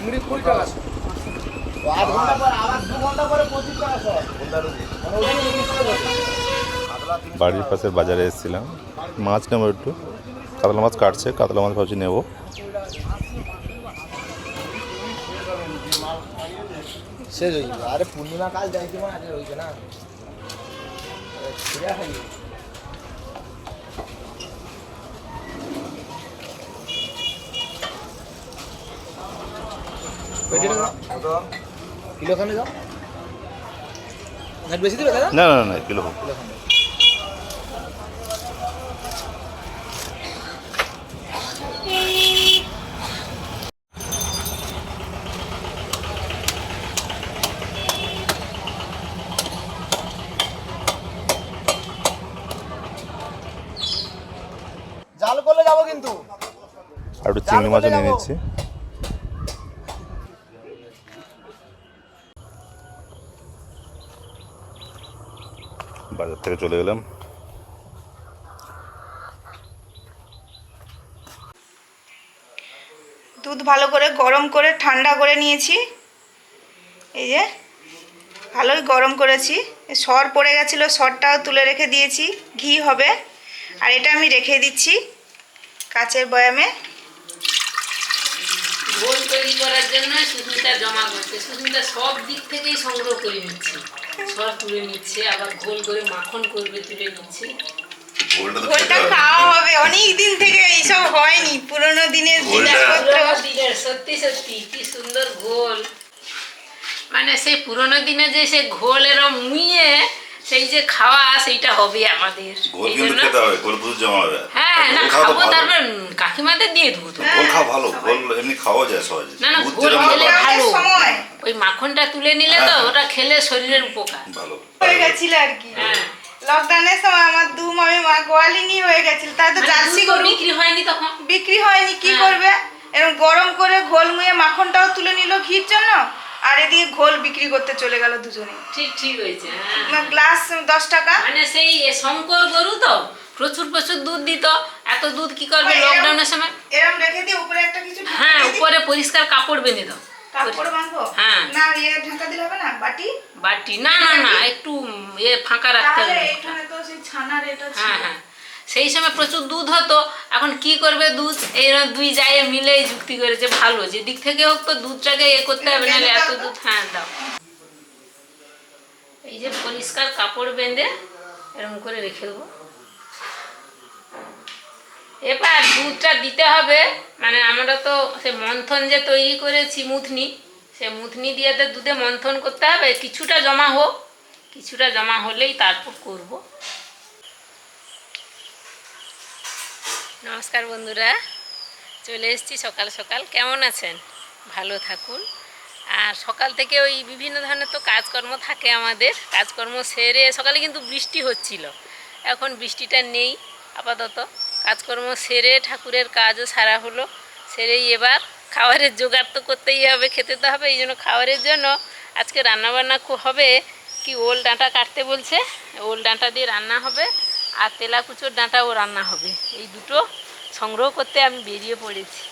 চিংড়ি কুড়ি টাকা। আধ ঘণ্টা পর আবার দু ঘণ্টা পরে পঁচিশ টাকা শ। ওটা নিয়ে চলে যাবে। কাতলা তিনশো বাড়ির পাশের বাজারে এসেছিলাম মাছ নেব একটু কাতলা মাছ কাটছে কাতলা মাছ ভাবছি নেব শেষ হয়ে যাবে আরে পূর্ণিমা কাল যাইতে মানে না কিলো খানে যাও না বেশি দিবে না না না কিলো কিলো খানে। জাল করলে যাব কিন্তু। আর একটু চিংড়ি মাছও নিয়ে নিচ্ছি। থেকে চলে গেলাম দুধ ভালো করে গরম করে ঠান্ডা করে নিয়েছি। এই যে ভালোই গরম করেছি। সর পড়ে গেছিল সরটাও তুলে রেখে দিয়েছি। ঘি হবে। আর এটা আমি রেখে দিচ্ছি কাচের বয়ামে। ঘোল তৈরি করার জন্য সুস্মিতা জমা করছে। সুস্মিতা সব দিক থেকেই সংগ্রহ করে নিচ্ছে। সর তুলে নিচ্ছে আবার গোল করে মাখন করবে তুলে নিচ্ছে। গোলটা খাওয়া হবে অনেক দিন থেকে এইসব হয়নি পুরোনো দিনের জিনিসপত্র। দিনের সত্যি সত্যি কি সুন্দর গোল। মানে সেই পুরোনো দিনে যে সে ঘোল এরম মুইয়ে সেই যে খাওয়া সেইটা হবে আমাদের। গোল কিন্তু খেতে হবে গোল প্রচুর জমা হবে। হ্যাঁ না খাব তারপর কাকিমাদের দিয়ে দেবো তো। গোল খাওয়া ভালো গোল এমনি খাওয়া যায় সহজে। না, না, গোল খেলে ভালো। ওই মাখনটা তুলে নিলে তো হ্যাঁ। ওটা খেলে শরীরের উপকার। ভালো। হয়ে গেছিল আর কি। হ্যাঁ। লকডাউনের সময় আমার দু মামি মা গোয়ালিনি হয়ে গেছিল তাই তো মানে জার্সি গরু। বিক্রি হয়নি তখন? বিক্রি হয়নি কি হ্যাঁ। করবে? এরকম গরম করে ঘোল মুয়ে মাখনটাও তুলে নিল ঘির জন্য। আর এদিকে ঘোল বিক্রি করতে চলে গেল দুজনে। ঠিক ঠিক হয়েছে হ্যাঁ। গ্লাস দশ টাকা। মানে সেই শঙ্কর গরু তো প্রচুর প্রচুর দুধ দিত। এত দুধ কি করবে লকডাউনের সময়? এরম রেখে দিয়ে উপরে একটা কিছু হ্যাঁ উপরে পরিষ্কার কাপড় বেঁধে দাও। হ্যাঁ। না ইয়ে ঢাকা দিলে হবে না? বাটি? বাটি। না না না একটু এ ফাঁকা রাখতে হবে। এখানে তো সেই ছানার এটা হ্যাঁ হ্যাঁ। সেই সময় প্রচুর দুধ হতো। এখন কি করবে দুধ? এই দুই জায়গায় মিলে যুক্তি করেছে ভালো, যে দিক থেকে হোক তো দুধটাকে এ করতে হবে, নাহলে এত দুধ হ্যাঁ দাও। এই যে পরিষ্কার কাপড় বেঁধে এরকম করে রেখে দেবো। এবার দুধটা দিতে হবে মানে আমরা তো সে মন্থন যে তৈরি করেছি মুথনি, সে মুথনি দিয়ে তো দুধে মন্থন করতে হবে, কিছুটা জমা হোক, কিছুটা জমা হলেই তারপর করব। নমস্কার বন্ধুরা, চলে এসেছি সকাল সকাল। কেমন আছেন? ভালো থাকুন। আর সকাল থেকে ওই বিভিন্ন ধরনের তো কাজকর্ম থাকে আমাদের। কাজকর্ম সেরে সকালে কিন্তু বৃষ্টি হচ্ছিল। এখন বৃষ্টিটা নেই, আপাতত। কাজকর্ম সেরে ঠাকুরের কাজও সারা হলো। সেরেই এবার খাবারের জোগাড় তো করতেই হবে, খেতে তো হবে, এই জন্য খাবারের জন্য আজকে রান্নাবান্না হবে। কি ওল ডাঁটা কাটতে বলছে? ওল ডাঁটা দিয়ে রান্না হবে। আর তেলাকুচোর ডাঁটাও রান্না হবে। এই দুটো সংগ্রহ করতে আমি বেরিয়ে পড়েছি।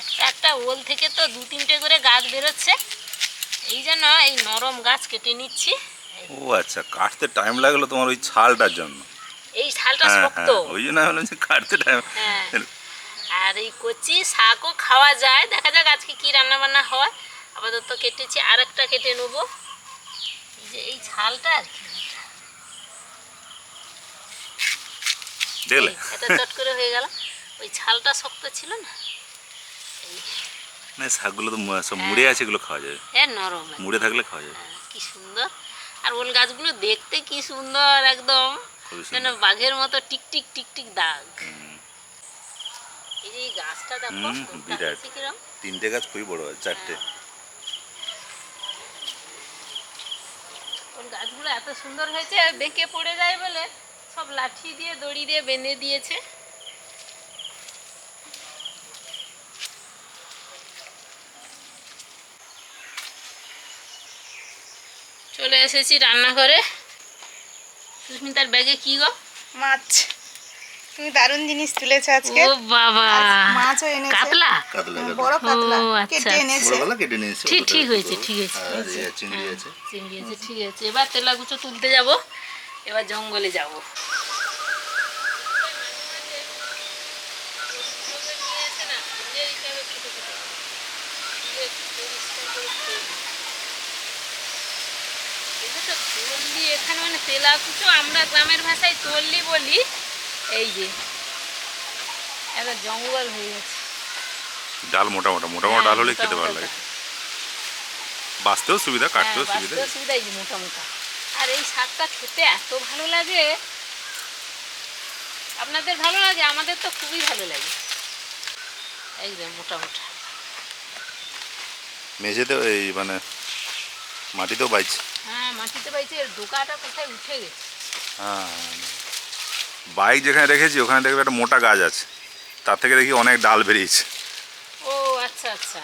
একটা একটা ওল থেকে তো দু তিনটে করে গাছ বেরোচ্ছে। এই জন্য এই নরম গাছ কেটে নিচ্ছি। ও আচ্ছা কাটতে টাইম লাগল তোমার ওই ছালটার জন্য। এই শালটা হ্যাঁ শক্ত। হ্যাঁ ওই জন্য হলো যে কাটতে টাইম হ্যাঁ। আর এই কচি শাকও খাওয়া যায়। দেখা যাক আজকে কি রান্না বান্না হয়। আপাতত কেটেছি আর একটা কেটে নেব। এই যে এই ছালটা আর কি। দেখলে এটা চট করে হয়ে গেল। ওই ছালটা শক্ত ছিল না? না শাকগুলো তো সব মুড়ে আছে এগুলো খাওয়া যাবে হ্যাঁ নরম মুড়ে থাকলে খাওয়া যাবে হ্যাঁ, কি সুন্দর। আর ওল গাছগুলো দেখতে কি সুন্দর একদম। যেন বাঘের মতো টিকটিক টিকটিক দাগ। এই যে গাছটা দেখো বিরাট। তিনটে গাছ খুবই বড় হয় চারটে। ওর গাছগুলো এত সুন্দর হয়েছে বেঁকে পড়ে যায় বলে। সব লাঠি দিয়ে দড়ি দিয়ে বেঁধে দিয়েছে। চলে এসেছি রান্নাঘরে। সুস্মিতার ব্যাগে কি গো? মাছ। তুমি দারুণ জিনিস তুলেছো আজকে। ও বাবা। মাছও এনেছে। কাতলা? বড় কাতলা। ও, আচ্ছা, কেটে এনেছে। বড়বেলা কেটে নিয়েছে ঠিক ঠিক হয়েছে ঠিক আছে আর এই চিংড়ি আছে। চিংড়ি আছে ঠিক আছে। এবার তেলাগুচো তুলতে যাব। এবার জঙ্গলে যাব। এখানে মানে তেলাকুচো আমরা গ্রামের ভাষায় তল্লি বলি। এই যে একটা জঙ্গল হয়ে গেছে। ডাল মোটা মোটা মোটা মোটা ডাল হলে হ্যাঁ, খেতে ভালো লাগে। বাঁচতেও সুবিধা কাটতেও হ্যাঁ, সুবিধা। সুবিধা এই যে মোটা মোটা। আর এই শাকটা খেতে এত ভালো লাগে। আপনাদের ভালো লাগে? আমাদের তো খুবই ভালো লাগে। এই যে মোটা মোটা। মেঝেতে এই মানে মাটিতেও বাইছে? হ্যাঁ মাটিতে পাইছে এর ডোকাটা কোথায় উঠে গেছে? হ্যাঁ বাইক যেখানে রেখেছি ওখানে দেখবে একটা মোটা গাছ আছে। তার থেকে দেখি অনেক ডাল বেরিয়েছে। ও আচ্ছা আচ্ছা।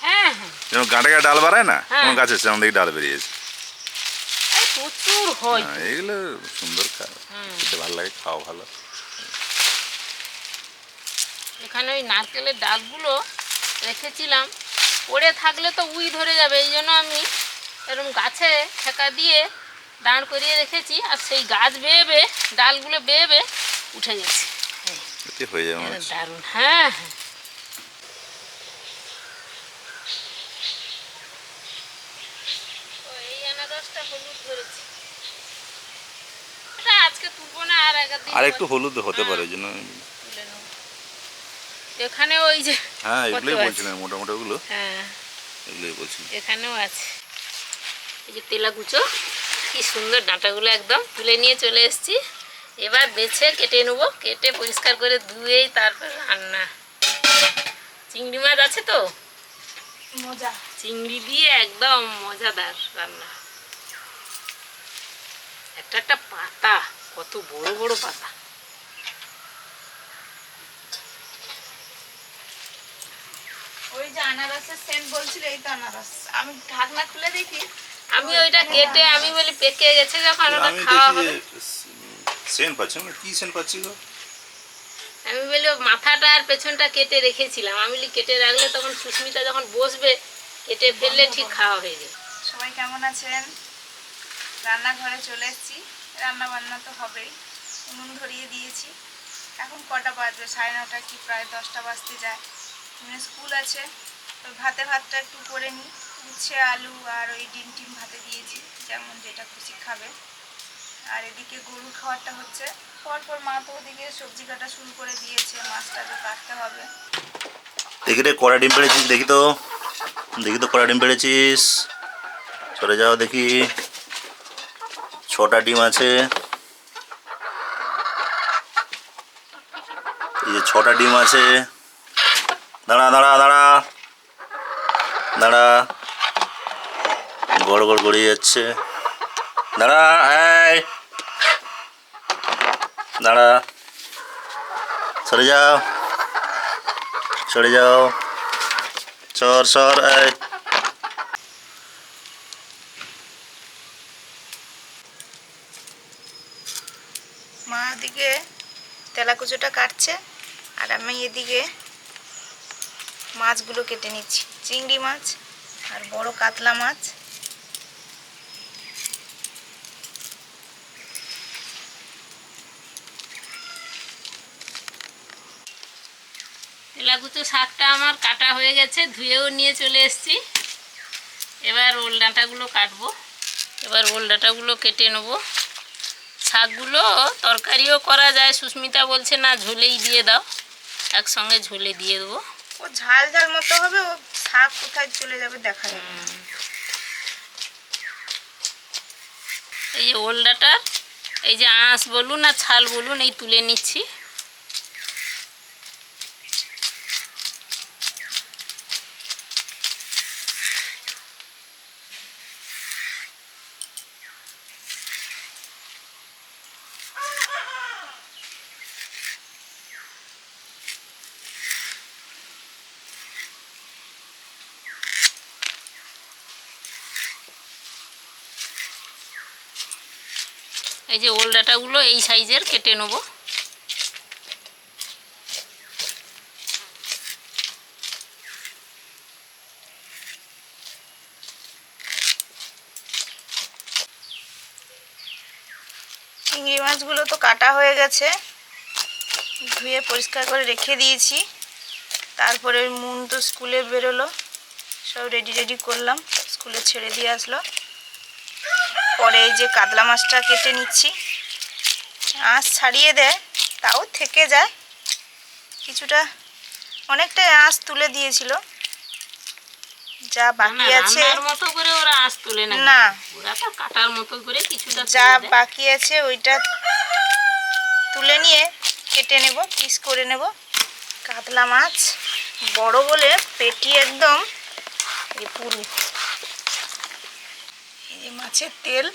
হ্যাঁ হ্যাঁ। যেমন গাঁটে গায়ে ডাল বাড়ায় না। কোনো গাছ আছে যেমন দেখি ডাল বেরিয়েছে। প্রচুর হয়। হ্যাঁ, এইগুলো সুন্দর খেতে ভালো লাগে খাওয়া ভালো। এখানে ওই নারকেলের ডালগুলো রেখেছিলাম। পড়ে থাকলে তো উই ধরে যাবে এই জন্য আমি এরকম গাছে ঠেকা দিয়ে দাঁড় করিয়ে রেখেছি আর সেই গাছ বেয়ে বেয়ে ডালগুলো বেয়ে বেয়ে উঠে গেছে। হয়ে যাবে। দারুণ। হ্যাঁ হ্যাঁ ও, এই হলুদ ধরেছে। এটা আজকে তুলবো না আর একদিন আর একটু হলুদ হতে পারে তুলে নেব। এখানে ওই যে হ্যাঁ এগুলোই বলছিলাম মোটামুটি ওগুলো। হ্যাঁ। এগুলোই বলছিলাম। এখানেও আছে। এই যে তেলাকুচো কি সুন্দর ডাঁটাগুলো একদম তুলে নিয়ে চলে এসেছি। এবার বেছে কেটে নেব কেটে পরিষ্কার করে ধুয়েই তারপর রান্না। চিংড়ি মাছ আছে তো? মজা। চিংড়ি দিয়ে একদম মজাদার রান্না। একটা একটা পাতা কত বড় বড় পাতা। ওই যে আনারসের সেন্ট বলছিল এই তো আনারস। আমি ঢাকনা খুলে দেখি। আমি ওইটা কেটে আমি বলি পেকে গেছে যখন ওটা খাওয়া হবে। সেন পাচ্ছি না কি সেন পাচ্ছি গো? আমি বলি মাথাটা আর পেছনটা কেটে রেখেছিলাম। আমি বলি কেটে রাখলে তখন সুস্মিতা যখন বসবে কেটে ফেললে ঠিক খাওয়া হয়ে যাবে। সবাই কেমন আছেন? রান্নাঘরে চলে এসেছি। রান্না বান্না তো হবেই। উনুন ধরিয়ে দিয়েছি। এখন কটা বাজবে? সাড়ে নটা কি? প্রায় দশটা বাজতে যায়। মানে স্কুল আছে। তো ভাতে ভাতটা একটু করে নিই। উচ্ছে, আলু আর ওই ডিম টিম ভাতে দিয়েছি। যেমন যেটা খুশি খাবে। আর এদিকে গরু খাওয়ারটা হচ্ছে। পরপর মা তো ওদিকে সবজি কাটা শুরু করে দিয়েছে। মাছটাকে কাটতে হবে। দেখি রে কড়া ডিম পেড়েছিস দেখি তো। দেখি তো কড়া ডিম পেড়েছিস। চলে যাও দেখি। ছটা ডিম আছে। এই যে ছটা ডিম আছে। দাঁড়া দাঁড়া দাঁড়া। দাঁড়া। গড় গড় গড়িয়ে যাচ্ছে। দাঁড়া, এই। দাঁড়া। সরে যাও। সরে যাও। সর সর এই মা ওদিকে তেলাকুচোটা কাটছে, আর আমি এদিকে মাছগুলো কেটে নিচ্ছি। চিংড়ি মাছ আর বড় কাতলা মাছ। তেলাকুচো শাকটা আমার কাটা হয়ে গেছে, ধুয়েও নিয়ে চলে এসেছি। এবার ওল ডাঁটাগুলো কাটবো। এবার ওল ডাঁটাগুলো কেটে নেব। শাকগুলো তরকারিও করা যায়। সুস্মিতা বলছে না ঝোলেই দিয়ে দাও। একসঙ্গে ঝোলে দিয়ে দেবো। ও ঝাল ঝাল মতো হবে ও শাক কোথায় চলে যাবে দেখা যাবে। এই যে ওল্ডাটার এই যে আঁশ বলুন আর ছাল বলুন এই তুলে নিচ্ছি। এই যে ওল ডাটাগুলো এই সাইজের কেটে নেব। চিংড়ি মাছগুলো তো কাটা হয়ে গেছে। ধুয়ে পরিষ্কার করে রেখে দিয়েছি। তারপরে মুন তো স্কুলে বেরোলো। সব রেডি রেডি করলাম। স্কুলে ছেড়ে দিয়ে আসলো। পরে এই যে কাতলা মাছটা কেটে নিচ্ছি। আঁশ ছাড়িয়ে দেয় তাও থেকে যায় কিছুটা অনেকটাই আঁশ তুলে দিয়েছিল। যা বাকি আছে। মতো করে ওরা আঁশ তুলে না না। ওরা তো কাটার মতো করে কিছুটা যা বাকি আছে ওইটা তুলে নিয়ে কেটে নেব পিস করে নেব। কাতলা মাছ বড় বলে পেটি একদম পুরু। মাছের তেল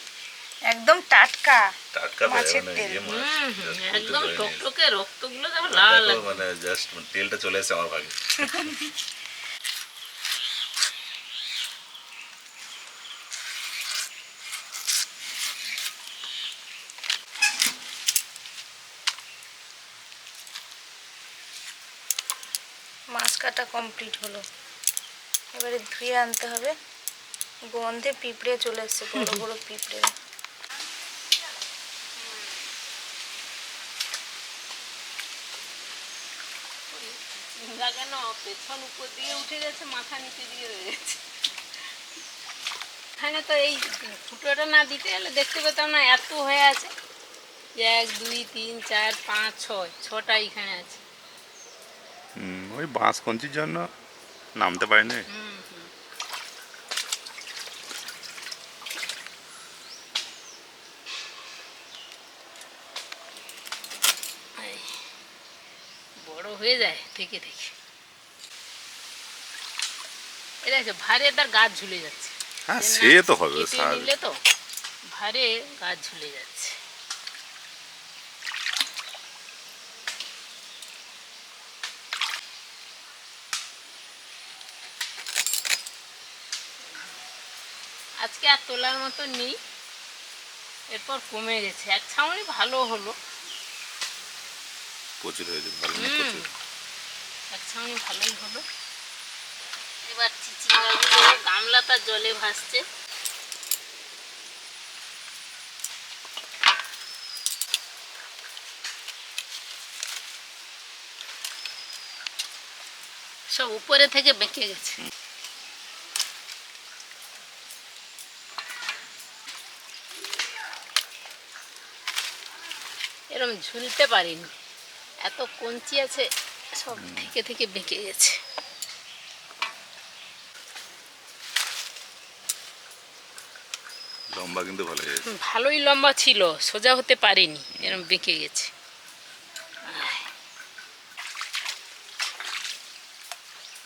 একদম টাটকা টাটকা মাছের তেল। হুম, হুম, একদম টকটকে রক্তগুলো দেখো লাল লাল মানে জাস্ট তেলটা চলে এসেছে আমার ভাগে। মাছ কাটা কমপ্লিট হলো। এবারে ধুয়ে আনতে হবে। গন্ধে পিঁপড়ে চলে এসছে বড় বড় পিঁপড়ে। পেছন উপর দিয়ে উঠে গেছে মাথা নিচে দিয়ে রয়ে গেছে। এখানে তো এই ফুটোটা না দিতে গেলে দেখতে পেতাম না এত হয়ে আছে। এক দুই তিন চার পাঁচ ছয় ছটা এখানে আছে। হুম, ওই বাঁশ কঞ্চির জন্য নামতে পারিনি হুম হুম এই, বড় হয়ে যায় থেকে থেকে ভারে তার গাছ ঝুলে যাচ্ছে। হ্যাঁ সে তো হবে নিলে তো ভারে গাছ ঝুলে যাচ্ছে। আজকে আর তোলার মতো নেই। এরপর কমে গেছে। এক ছাউনি ভালো হলো। প্রচুর হয়েছে ভালো না হুম। প্রচুর। ভালোই হলো এবার চিচিঙ্গাগুলো গামলাটা জলে ভাসছে সব উপরে থেকে বেঁকে গেছে। এরম ঝুলতে পারিনি। এত কঞ্চি আছে সব থেকে থেকে বেঁকে গেছে। লম্বা কিন্তু ভালো ভালোই লম্বা ছিল সোজা হতে পারেনি এরম বেঁকে গেছে।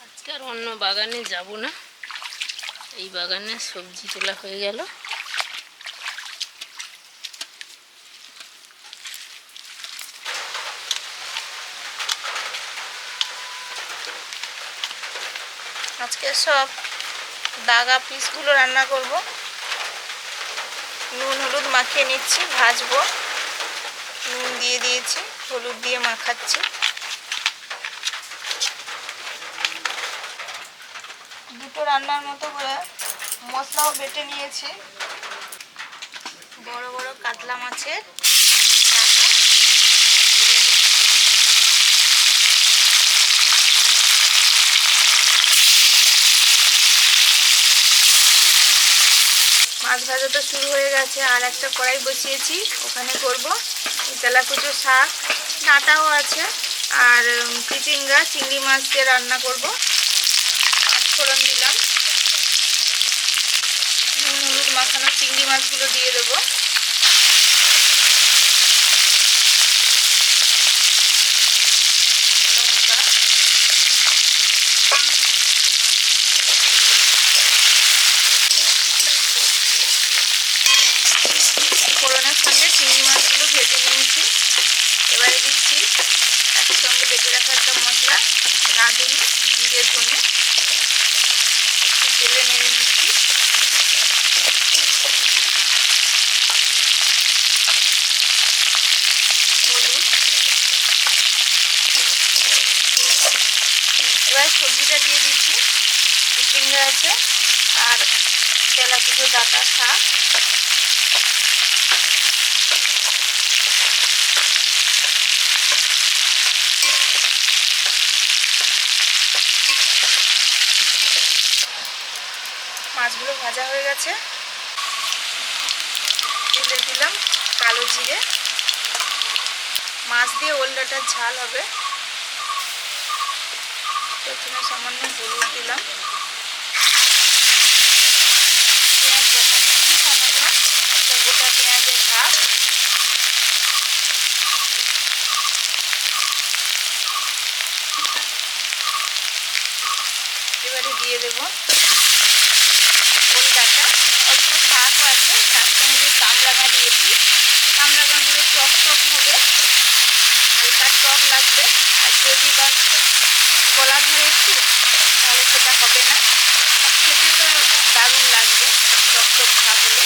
আজকে আর অন্য বাগানে যাব না। এই বাগানে সবজি তোলা হয়ে গেল। সব দাগা পিসগুলো রান্না করব। নুন, হলুদ মাখিয়ে নিচ্ছি, ভাজবো। নুন দিয়ে দিয়েছি, হলুদ দিয়ে মাখাচ্ছি। দুটো রান্নার মতো করে মশলাও বেটে নিয়েছি। বড় বড় কাতলা মাছের। মাছ ভাজা তো শুরু হয়ে গেছে, আর একটা কড়াই বসিয়েছি, ওখানে করব তেলাকুচো শাক, ডাঁটাও আছে, আর চিচিঙ্গা, চিংড়ি মাছ দিয়ে রান্না করব। ফোড়ন দিলাম। নুন, হলুদ মাখানো চিংড়ি মাছগুলো দিয়ে দেবো লঙ্কা ফোড়নের সঙ্গে চিংড়ি মাছগুলো ভেজে নিয়েছি। এবারে দিচ্ছি একসঙ্গে বেটে রাখা একটা মশলা, রাঁধুনি, জিরে, ধনে। একটু তেলে নেড়ে নিচ্ছি। এবার সবজিটা দিয়ে দিচ্ছি। চিচিঙ্গা আছে আর তেলাকুচো ডাটা শাক। মাছগুলো ভাজা হয়ে গেছে। তুলে দিলাম কালো জিরে। মাছ দিয়ে ওলডাটার ঝাল হবে। প্রথমে সামান্য হলুদ দিলাম। পেঁয়াজ খুবই সামান্য। একটা গোটা পেঁয়াজের এবারে দিয়ে দেবো ওলডাটা অল্প শাকও আছে তার সঙ্গে কামরাঙা দিয়েছি কামরাঙাগুলো টক টক হবে হালকা লাগবে। আর যদি বা গলা ধরে একটু তাহলে সেটা হবে না। খেতে তো দারুণ লাগবে টক টক ভাব হলে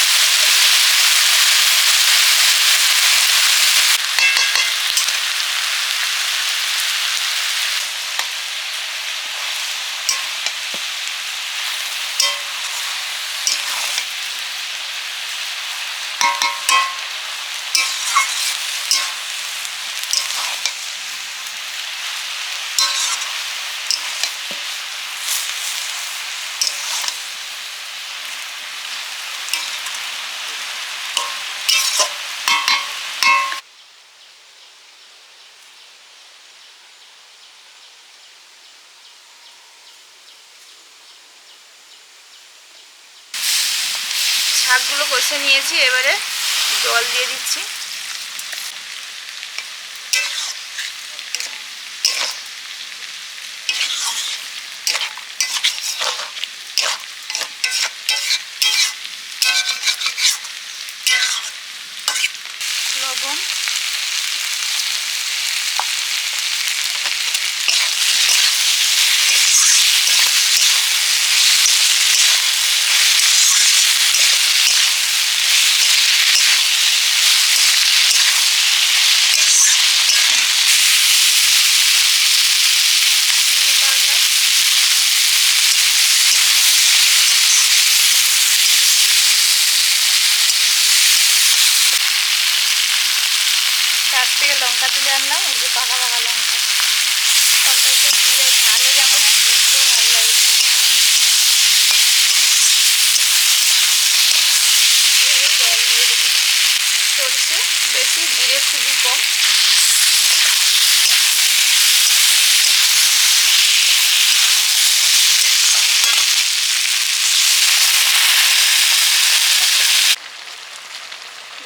শাকগুলো কষে নিয়েছি এবারে জল দিয়ে দিচ্ছি লবণ চিনি পাউডার গাছ থেকে লঙ্কা তুলে আনলাম, এই যে পাকা পাকা লঙ্কা। তরকারিতে দিলে ঝালে যেমন হয় ভালো লাগে বেশি, জিরে খুবই কম।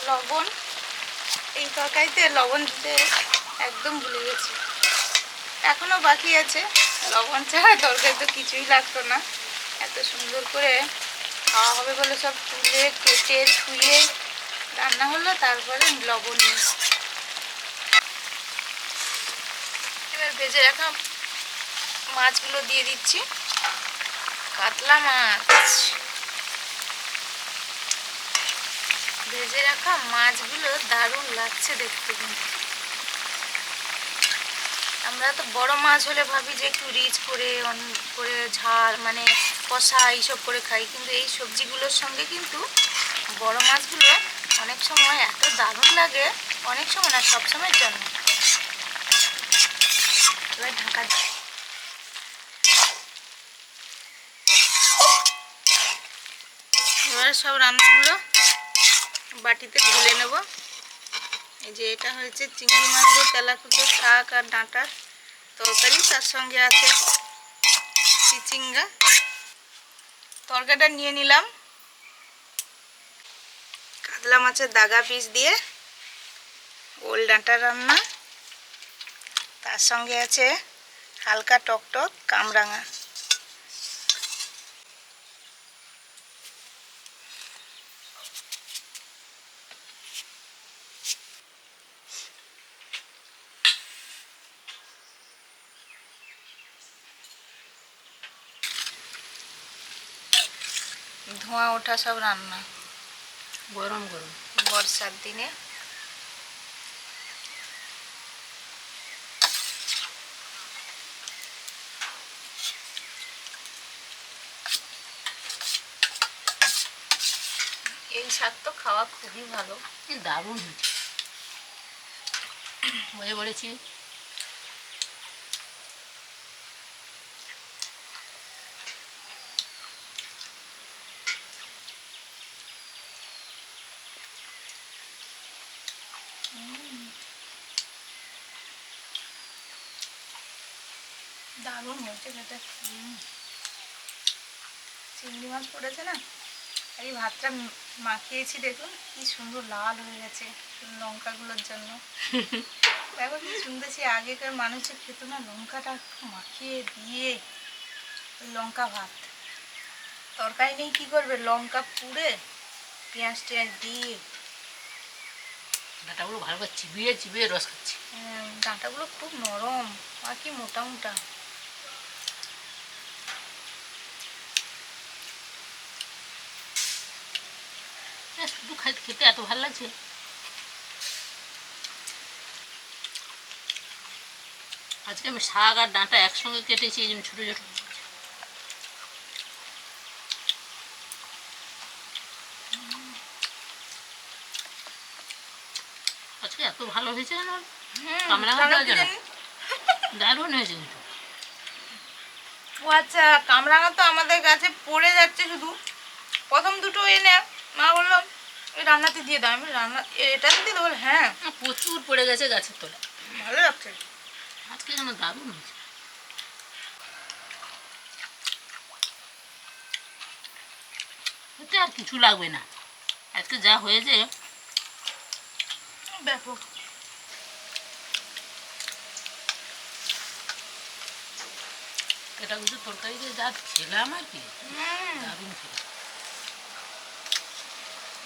লবণ এই তরকারিতে লবণ দিতে একদম ভুলে গেছি। এখনও বাকি আছে। লবণ ছাড়া তরকারি তো কিছুই লাগতো না। এত সুন্দর করে খাওয়া হবে বলে সব তুলে, কেটে, ধুয়ে রান্না হলো, তারপরে লবণ এবার ভেজে রাখা মাছগুলো দিয়ে দিচ্ছি। কাতলা মাছ। ভেজে রাখা মাছগুলো দারুণ লাগছে দেখতে কিন্তু। আমরা তো বড় মাছ হলে ভাবি যে একটু রিচ করে, অন- করে ঝাল মানে কষা এইসব করে খাই। কিন্তু এই সবজিগুলোর সঙ্গে কিন্তু বড় মাছগুলো অনেক সময় এত দারুণ লাগে, অনেক সময় না, সব সময়ের জন্য। এবার ঢাকা এবার সব রান্নাগুলো বাটিতে ঢেলে নেব। এই যে এটা হয়েছে চিংড়ি মাছ তেলাকুচো শাক আর ডাঁটার তরকারি, তার সঙ্গে আছে চিচিঙ্গা। তরকারিটা নিয়ে নিলাম। কাতলা মাছের দাগা পিস দিয়ে ওল ডাঁটা রান্না। তার সঙ্গে আছে হালকা টকটক কামরাঙা। ধোঁয়া ওঠা সব রান্না। গরম গরম। বর্ষার দিনে। এই শাক তো খাওয়া খুবই ভালো। দারুণ হয়েছে। বলে বলেছি দারুণ হয়েছে খেতে চিংড়ি মাছ পড়েছে না এই ভাতটা মাখিয়েছি দেখুন কি সুন্দর লাল হয়ে গেছে লঙ্কাগুলোর জন্য। সুন্দর সে আগেকার মানুষের খেত না লঙ্কাটা মাখিয়ে দিয়ে লঙ্কা ভাত। তরকারি নেই কি করবে? লঙ্কা পুড়ে পেঁয়াজ টেঁয়াজ দিয়ে ডাটাগুলো ভালো করে চিবিয়ে চিবিয়ে রস খাচ্ছি। হ্যাঁ, ডাঁটাগুলো খুব নরম আর কি মোটা মোটা। শুধু খেতে এত ভালো লাগছে। আজকে আমি শাক আর ডাঁটা একসঙ্গে কেটেছি এই জন্য ছোটো ছোটো। আজকে এত ভালো হয়েছে কামরাঙা? দারুণ হয়েছে। কিন্তু। ও আচ্ছা কামরাঙা তো আমাদের গাছে পড়ে যাচ্ছে শুধু। প্রথম দুটো এনে মা বললাম ওই রান্নাতে দিয়ে দাও আমি রান্না এটাতে দিয়ে দেবো হ্যাঁ। প্রচুর পড়ে গেছে গাছের তলায়। ভালো লাগছে। আজকে যেন দারুণ হয়েছে। আর কিছু লাগবে না। আজকে যা হয়েছে। ব্যাপক এটা কিন্তু তরকারিতে যা খেলাম আর কি দারুণ খেলাম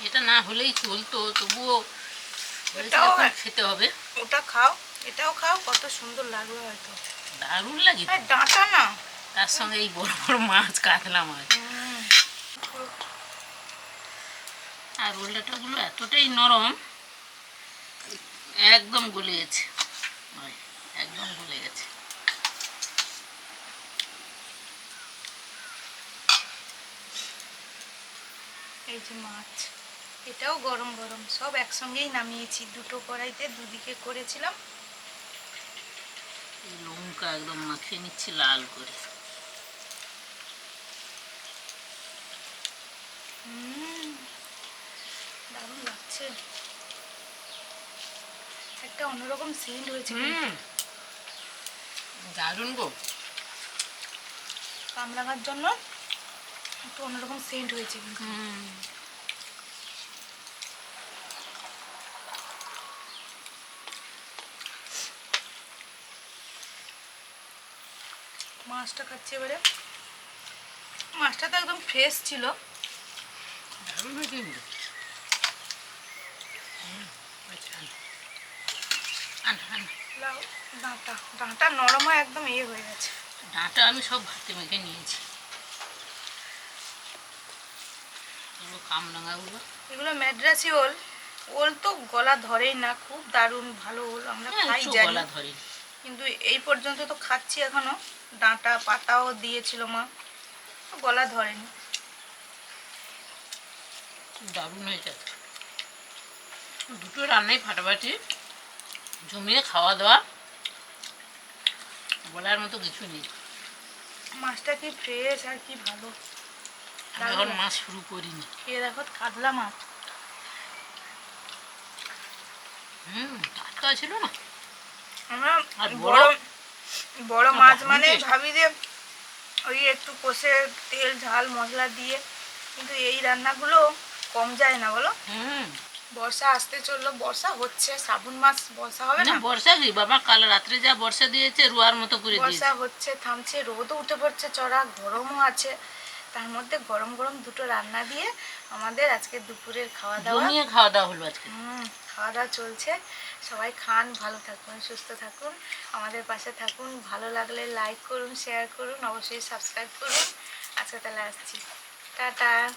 এটা না হলেই চলতো তবুও এটাও খেতে হবে। ওটা খাও এটাও খাও কত সুন্দর লাগল হয়তো। দারুণ লাগে ডাঁটা না। তার সঙ্গে এই বড় বড় মাছ কাতলা মাছ। আর রোলটাগুলো এতটাই নরম একদম গলে গেছে। একদম গলে গেছে। এই যে মাছ। এটাও গরম গরম। সব একসঙ্গেই নামিয়েছি দুটো কড়াইতে দুদিকে করেছিলাম। লঙ্কা একদম মাখিয়ে নিচ্ছি লাল করে। দারুণ লাগছে। একটা অন্যরকম সেন্ট হয়েছে। দারুণ গো। কামরাঙার জন্য একটু অন্যরকম সেন্ট হয়েছে কিন্তু। মাছটা খাচ্ছি এবারে। মাছটা তো একদম ফ্রেশ ছিল। দারুণ হয়েছে আচ্ছা, ডাঁটা ডাঁটা নরম হয় একদম ইয়ে হয়ে গেছে। ডাঁটা আমি সব ভাতে মেখে নিয়েছি। এগুলো কামরাঙাগুলো। এগুলো ম্যাড্রাসি ওল। ওল তো গলা ধরেই না খুব দারুণ ভালো ওল। আমরা হ্যাঁ, খাই একটু জানি। গলা ধরে কিন্তু এই পর্যন্ত তো খাচ্ছি এখনও। ডাঁটা পাতাও দিয়েছিল মা। গলা ধরেনি। দারুণ হয়েছে। দুটো রান্নাই ফাটাফাটি। জমিয়ে খাওয়া দাওয়া। বলার মতো কিছু নেই। মাছটা কি ফ্রেশ আর কি ভালো? এখন মাছ শুরু করিনি। খেয়ে দেখো কাতলা মাছ। হুম টাটকা ছিল না? আমরা আর বড় বড়? মাছ মানে ভাবি যে ওই একটু কষে তেল ঝাল মশলা দিয়ে। কিন্তু এই রান্নাগুলো কম যায় না বলো? বর্ষা আসতে চলল বর্ষা হচ্ছে শ্রাবণ মাস বর্ষা হবে না বর্ষা কি? বাবা কাল রাত্রে যা বর্ষা দিয়েছে রুয়ার মতো করে বর্ষা হচ্ছে থামছে রোদও উঠে পড়ছে চড়া গরমও আছে। তার মধ্যে গরম গরম দুটো রান্না দিয়ে আমাদের আজকে দুপুরের খাওয়া দাওয়া। খাওয়া দাওয়া হলো আজকে। হুম খাওয়া দাওয়া চলছে। সবাই খান, ভালো থাকুন, সুস্থ থাকুন, আমাদের পাশে থাকুন, ভালো লাগলে লাইক করুন শেয়ার করুন, অবশ্যই সাবস্ক্রাইব করুন। আজকে তাহলে আসছি। টাটা।